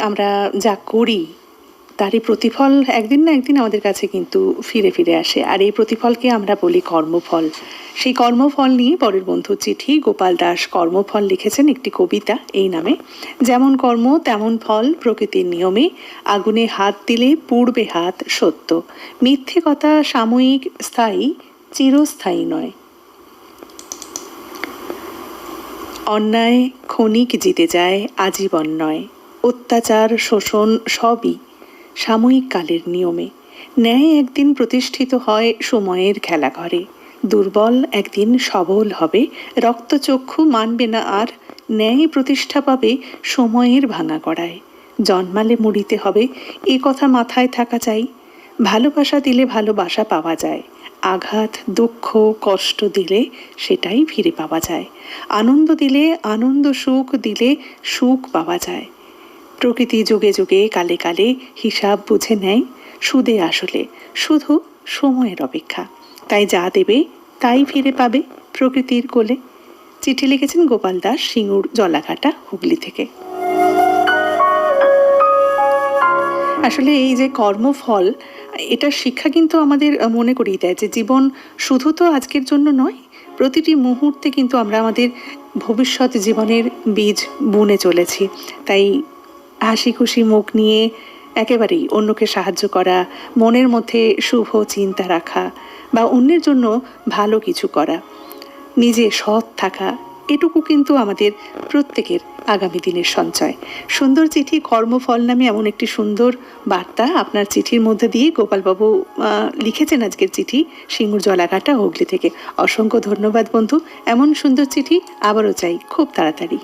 আমরা যা করি, তারই প্রতিফল একদিন না একদিন আমাদের কাছে কিন্তু ফিরে ফিরে আসে। আর এই প্রতিফলকে আমরা বলি কর্মফল। সেই কর্মফল নিয়ে পরের বন্ধু চিঠি গোপাল দাস কর্মফল লিখেছেন একটি কবিতা এই নামে। যেমন কর্ম, তেমন ফল প্রকৃতির নিয়মে। আগুনে হাত দিলে পূর্বে হাত সত্য। মিথ্যে কথা সাময়িক স্থায়ী, চিরস্থায়ী নয়। অন্যায় ক্ষণিক জিতে যায়, আজীবন নয়। অত্যাচার, শোষণ সবই সাময়িক কালের নিয়মে। ন্যায় একদিন প্রতিষ্ঠিত হয় সময়ের খেলাঘরে দুর্বল একদিন সবল হবে, রক্তচক্ষু মানবে না আর ন্যায় প্রতিষ্ঠা পাবে সময়ের ভাঙা গড়ায়। জন্মালে মরিতে হবে, এ কথা মাথায় থাকা চাই। ভালোবাসা দিলে ভালোবাসা পাওয়া যায়, আঘাত, দুঃখ, কষ্ট দিলে সেটাই ফিরে পাওয়া যায়। আনন্দ দিলে আনন্দ, সুখ দিলে সুখ পাওয়া যায়। প্রকৃতি যুগে যুগে কালে কালে হিসাব বুঝে নেয় সুদে আসলে, শুধু সময়ের অপেক্ষা। তাই যা দেবে, তাই ফিরে পাবে প্রকৃতির কোলে। চিঠি লিখেছেন গোপাল দাস, সিঙ্গুর জলাঘাটা হুগলি থেকে। আসলে এই যে কর্মফল এটার শিক্ষা কিন্তু আমাদের মনে করিয়ে দেয় যে জীবন শুধু তো আজকের জন্য নয়, প্রতিটি মুহূর্তে কিন্তু আমরা আমাদের ভবিষ্যৎ জীবনের বীজ বুনে চলেছি। তাই হাসি খুশি মুখ নিয়ে একেবারেই অন্যকে সাহায্য করা, মনের মধ্যে শুভ চিন্তা রাখা বা অন্যের জন্য ভালো কিছু করা, নিজে সৎ থাকা, এটুকু কিন্তু আমাদের প্রত্যেকের আগামী দিনের সঞ্চয়। সুন্দর চিঠি কর্মফল নামে এমন একটি সুন্দর বার্তা আপনার চিঠির মধ্যে দিয়ে গোপালবাবু লিখেছেন আজকের চিঠি সিঙ্গুর জলাঘাটা, হুগলি থেকে। অসংখ্য ধন্যবাদ বন্ধু। এমন সুন্দর চিঠি আবারও চাই খুব তাড়াতাড়ি।